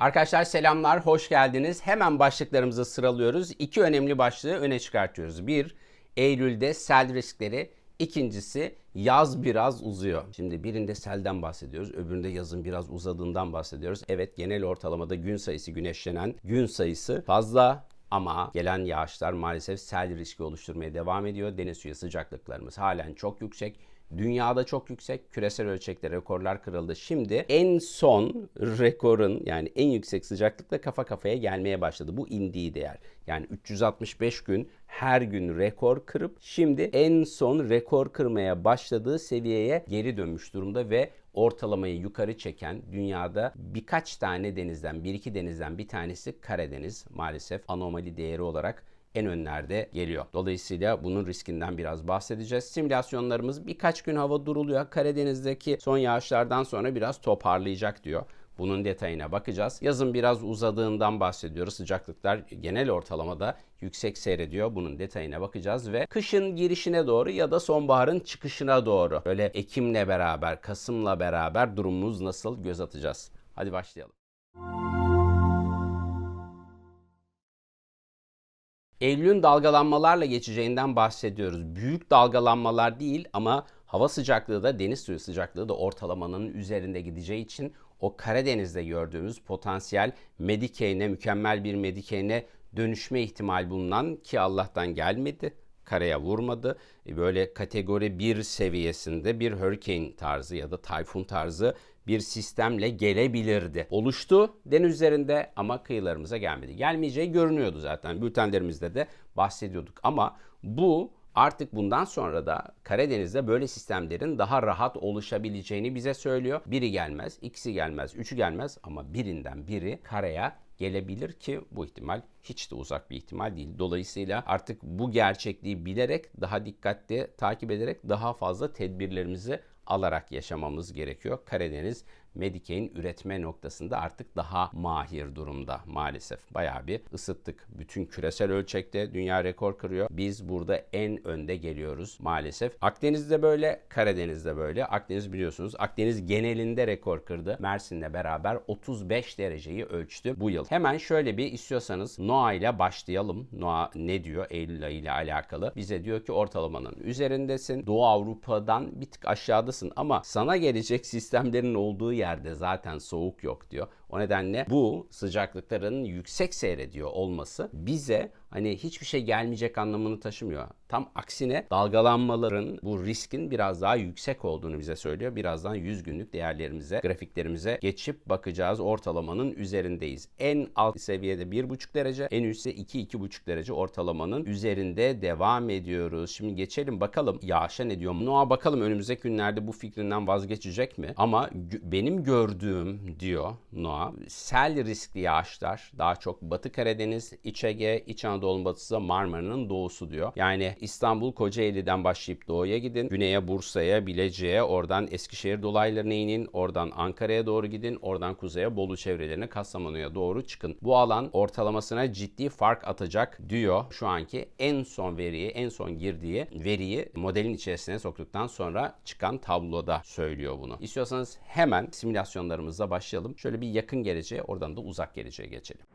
Arkadaşlar selamlar, hoş geldiniz. Hemen başlıklarımızı sıralıyoruz. İki önemli başlığı öne çıkartıyoruz. Bir, Eylül'de sel riskleri. İkincisi yaz biraz uzuyor. Şimdi birinde selden bahsediyoruz, öbüründe yazın biraz uzadığından bahsediyoruz. Evet genel ortalamada gün sayısı güneşlenen gün sayısı fazla ama gelen yağışlar maalesef sel riski oluşturmaya devam ediyor. Deniz suyu sıcaklıklarımız halen çok yüksek. Dünyada çok yüksek küresel ölçekte rekorlar kırıldı. Şimdi en son rekorun yani en yüksek sıcaklıkla kafa kafaya gelmeye başladı. Bu indiği değer. Yani 365 gün her gün rekor kırıp şimdi en son rekor kırmaya başladığı seviyeye geri dönmüş durumda ve ortalamayı yukarı çeken dünyada birkaç tane denizden, bir iki denizden bir tanesi Karadeniz maalesef anomali değeri olarak en önlerde geliyor. Dolayısıyla bunun riskinden biraz bahsedeceğiz. Simülasyonlarımız birkaç gün hava duruluyor. Karadeniz'deki son yağışlardan sonra biraz toparlayacak diyor. Bunun detayına bakacağız. Yazın biraz uzadığından bahsediyoruz. Sıcaklıklar genel ortalamada yüksek seyrediyor. Bunun detayına bakacağız ve kışın girişine doğru ya da sonbaharın çıkışına doğru böyle Ekim'le beraber, Kasım'la beraber durumumuz nasıl göz atacağız. Hadi başlayalım. Eylül'ün dalgalanmalarla geçeceğinden bahsediyoruz. Büyük dalgalanmalar değil ama hava sıcaklığı da deniz suyu sıcaklığı da ortalamanın üzerinde gideceği için o Karadeniz'de gördüğümüz potansiyel Medicaid'e, mükemmel bir Medicaid'e dönüşme ihtimali bulunan ki Allah'tan gelmedi karaya vurmadı. E, böyle kategori 1 seviyesinde bir hurricane tarzı ya da tayfun tarzı bir sistemle gelebilirdi. Oluştu deniz üzerinde ama kıyılarımıza gelmedi. Gelmeyeceği görünüyordu zaten. Bültenlerimizde de bahsediyorduk. Ama bu artık bundan sonra da Karadeniz'de böyle sistemlerin daha rahat oluşabileceğini bize söylüyor. Biri gelmez, ikisi gelmez, üçü gelmez ama birinden biri karaya gelebilir ki bu ihtimal hiç de uzak bir ihtimal değil. Dolayısıyla artık bu gerçekliği bilerek, daha dikkatli takip ederek daha fazla tedbirlerimizi alarak yaşamamız gerekiyor. Karadeniz Medicaid'in üretme noktasında artık daha mahir durumda maalesef. Bayağı bir ısıttık. Bütün küresel ölçekte dünya rekor kırıyor. Biz burada en önde geliyoruz maalesef. Akdeniz'de böyle, Karadeniz'de böyle. Akdeniz biliyorsunuz Akdeniz genelinde rekor kırdı. Mersin'le beraber 35 dereceyi ölçtü bu yıl. Hemen şöyle bir istiyorsanız NOAA ile başlayalım. NOAA ne diyor Eylül ile alakalı? Bize diyor ki ortalamanın üzerindesin. Doğu Avrupa'dan bir tık aşağıdasın ama sana gelecek sistemlerin olduğu yerde zaten soğuk yok diyor. O nedenle bu sıcaklıkların yüksek seyrediyor olması bize hani hiçbir şey gelmeyecek anlamını taşımıyor. Tam aksine dalgalanmaların bu riskin biraz daha yüksek olduğunu bize söylüyor. Birazdan 100 günlük değerlerimize, grafiklerimize geçip bakacağız. Ortalamanın üzerindeyiz. En alt seviyede 1,5 derece, en üstte 2-2,5 derece ortalamanın üzerinde devam ediyoruz. Şimdi geçelim bakalım yağışa ne diyor? Noa bakalım önümüzdeki günlerde bu fikrinden vazgeçecek mi? Ama benim gördüğüm diyor Sel riskli yağışlar daha çok Batı Karadeniz, İç Ege, İç Anadolu batısı Marmara'nın doğusu diyor. Yani İstanbul Kocaeli'den başlayıp doğuya gidin. Güneye Bursa'ya, Bilecik'e, oradan Eskişehir dolaylarına inin. Oradan Ankara'ya doğru gidin. Oradan kuzeye Bolu çevrelerine Kastamonu'ya doğru çıkın. Bu alan ortalamasına ciddi fark atacak diyor. Şu anki en son veriyi, en son girdiği veriyi modelin içerisine soktuktan sonra çıkan tabloda söylüyor bunu. İstiyorsanız hemen simülasyonlarımızla başlayalım. Şöyle bir yakın geleceğe, oradan da uzak geleceğe geçelim.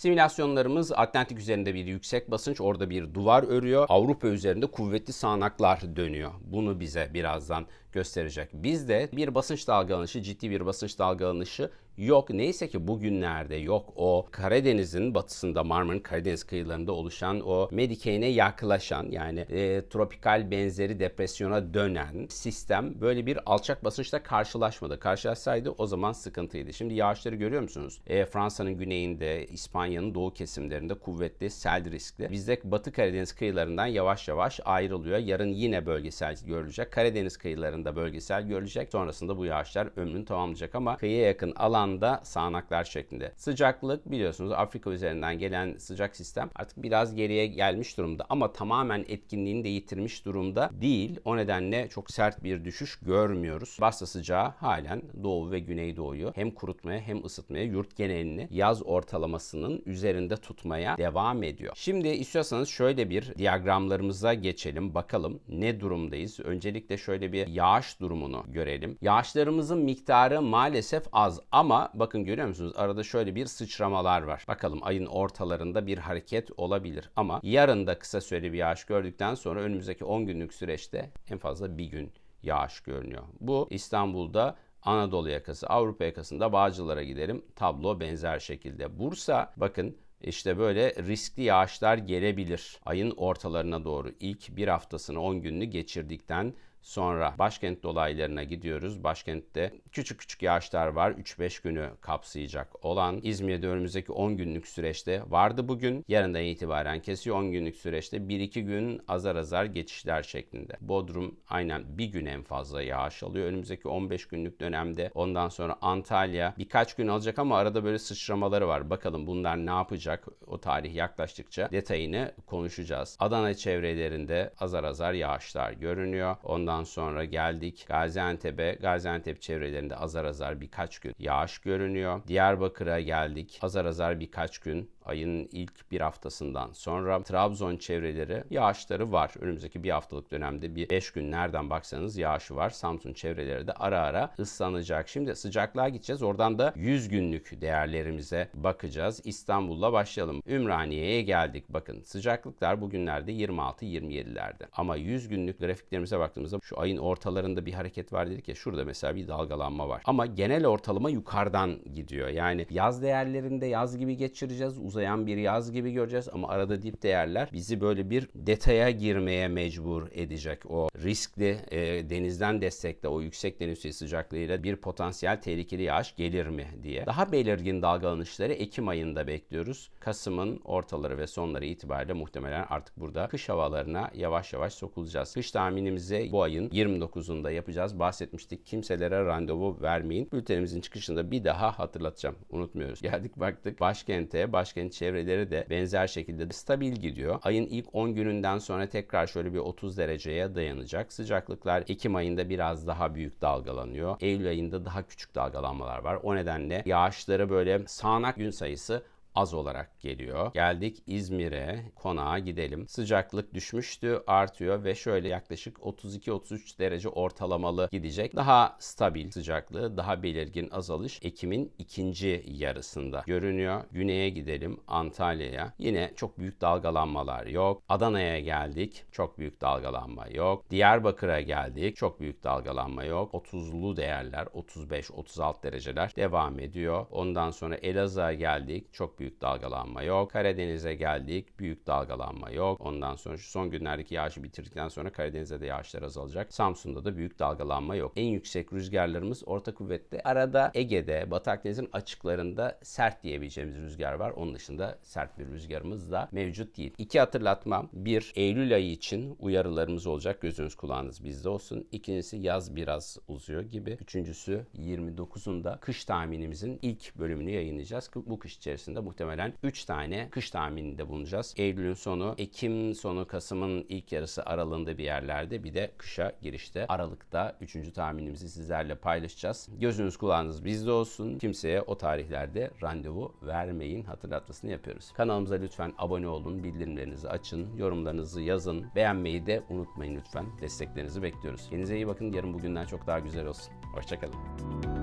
Simülasyonlarımız Atlantik üzerinde bir yüksek basınç, orada bir duvar örüyor. Avrupa üzerinde kuvvetli sağanaklar dönüyor. Bunu bize birazdan gösterecek. Bizde bir basınç dalgalanışı, ciddi bir basınç dalgalanışı yok. Neyse ki bugünlerde yok o Karadeniz'in batısında Marmara'nın Karadeniz kıyılarında oluşan o Medicaid'e yaklaşan yani e, tropikal benzeri depresyona dönen sistem böyle bir alçak basınçla karşılaşmadı. Karşılaşsaydı o zaman sıkıntıydı. Şimdi yağışları görüyor musunuz? E, Fransa'nın güneyinde, İspanya'nın doğu kesimlerinde kuvvetli sel riskli. Bizde Batı Karadeniz kıyılarından yavaş yavaş ayrılıyor. Yarın yine bölgesel görülecek. Karadeniz kıyılarında bölgesel görülecek. Sonrasında bu yağışlar ömrünü tamamlayacak ama kıyıya yakın alan anda sağanaklar şeklinde. Sıcaklık biliyorsunuz Afrika üzerinden gelen sıcak sistem artık biraz geriye gelmiş durumda ama tamamen etkinliğini de yitirmiş durumda değil. O nedenle çok sert bir düşüş görmüyoruz. Basta sıcağı halen doğu ve güneydoğuyu hem kurutmaya hem ısıtmaya yurt genelini yaz ortalamasının üzerinde tutmaya devam ediyor. Şimdi istiyorsanız şöyle bir diyagramlarımıza geçelim. Bakalım ne durumdayız. Öncelikle şöyle bir yağış durumunu görelim. Yağışlarımızın miktarı maalesef az ama bakın görüyor musunuz? Arada şöyle bir sıçramalar var. Bakalım ayın ortalarında bir hareket olabilir ama yarın da kısa süreli bir yağış gördükten sonra önümüzdeki 10 günlük süreçte en fazla bir gün yağış görünüyor. Bu İstanbul'da Anadolu yakası, Avrupa yakasında Bağcılar'a gidelim. Tablo benzer şekilde. Bursa bakın işte böyle riskli yağışlar gelebilir. Ayın ortalarına doğru ilk bir haftasını 10 gününü geçirdikten Sonra başkent dolaylarına gidiyoruz. Başkentte küçük küçük yağışlar var. 3-5 günü kapsayacak olan İzmir'de önümüzdeki 10 günlük süreçte vardı bugün. Yarından itibaren kesiyor 10 günlük süreçte 1-2 gün azar azar geçişler şeklinde. Bodrum aynen bir gün en fazla yağış alıyor. Önümüzdeki 15 günlük dönemde ondan sonra Antalya birkaç gün alacak ama arada böyle sıçramaları var. Bakalım bunlar ne yapacak? O tarih yaklaştıkça detayını konuşacağız. Adana çevrelerinde azar azar yağışlar görünüyor. Ondan Ondan sonra geldik Gaziantep'e. Gaziantep çevrelerinde azar azar birkaç gün yağış görünüyor. Diyarbakır'a geldik. Azar azar birkaç gün ayın ilk bir haftasından sonra Trabzon çevreleri yağışları var. Önümüzdeki bir haftalık dönemde bir 5 gün nereden baksanız yağışı var. Samsun çevreleri de ara ara ıslanacak. Şimdi sıcaklığa gideceğiz. Oradan da 100 günlük değerlerimize bakacağız. İstanbul'la başlayalım. Ümraniye'ye geldik. Bakın sıcaklıklar bugünlerde 26-27'lerde. Ama 100 günlük grafiklerimize baktığımızda şu ayın ortalarında bir hareket var dedik ya şurada mesela bir dalgalanma var. Ama genel ortalama yukarıdan gidiyor. Yani yaz değerlerinde yaz gibi geçireceğiz. Uzayan bir yaz gibi göreceğiz ama arada dip değerler bizi böyle bir detaya girmeye mecbur edecek. O riskli e, denizden destekle o yüksek deniz suyu sıcaklığıyla bir potansiyel tehlikeli yağış gelir mi diye. Daha belirgin dalgalanışları Ekim ayında bekliyoruz. Kasım'ın ortaları ve sonları itibariyle muhtemelen artık burada kış havalarına yavaş yavaş sokulacağız. Kış tahminimize bu ayın 29'unda yapacağız. Bahsetmiştik. Kimselere randevu vermeyin. Bültenimizin çıkışında bir daha hatırlatacağım. Unutmuyoruz. Geldik baktık başkente, başkent çevreleri de benzer şekilde stabil gidiyor. Ayın ilk 10 gününden sonra tekrar şöyle bir 30 dereceye dayanacak. Sıcaklıklar Ekim ayında biraz daha büyük dalgalanıyor. Eylül ayında daha küçük dalgalanmalar var. O nedenle yağışları böyle sağanak gün sayısı az olarak geliyor. Geldik İzmir'e, konağa gidelim. Sıcaklık düşmüştü, artıyor ve şöyle yaklaşık 32-33 derece ortalamalı gidecek. Daha stabil sıcaklığı, daha belirgin azalış Ekim'in ikinci yarısında görünüyor. Güney'e gidelim, Antalya'ya. Yine çok büyük dalgalanmalar yok. Adana'ya geldik, çok büyük dalgalanma yok. Diyarbakır'a geldik, çok büyük dalgalanma yok. 30'lu değerler, 35-36 dereceler devam ediyor. Ondan sonra Elazığ'a geldik, çok büyük dalgalanma yok. Karadeniz'e geldik. Büyük dalgalanma yok. Ondan sonra şu son günlerdeki yağışı bitirdikten sonra Karadeniz'de de yağışlar azalacak. Samsun'da da büyük dalgalanma yok. En yüksek rüzgarlarımız orta kuvvetli. Arada Ege'de, Batı Akdeniz'in açıklarında sert diyebileceğimiz rüzgar var. Onun dışında sert bir rüzgarımız da mevcut değil. İki hatırlatma. Bir, Eylül ayı için uyarılarımız olacak. Gözünüz kulağınız bizde olsun. İkincisi yaz biraz uzuyor gibi. Üçüncüsü 29'unda kış tahminimizin ilk bölümünü yayınlayacağız. Bu kış içerisinde muhtemelen 3 tane kış tahmininde bulunacağız. Eylül'ün sonu, Ekim sonu, Kasım'ın ilk yarısı aralığında bir yerlerde bir de kışa girişte. Aralıkta 3. tahminimizi sizlerle paylaşacağız. Gözünüz kulağınız bizde olsun. Kimseye o tarihlerde randevu vermeyin hatırlatmasını yapıyoruz. Kanalımıza lütfen abone olun, bildirimlerinizi açın, yorumlarınızı yazın. Beğenmeyi de unutmayın lütfen. Desteklerinizi bekliyoruz. Kendinize iyi bakın. Yarın bugünden çok daha güzel olsun. Hoşçakalın.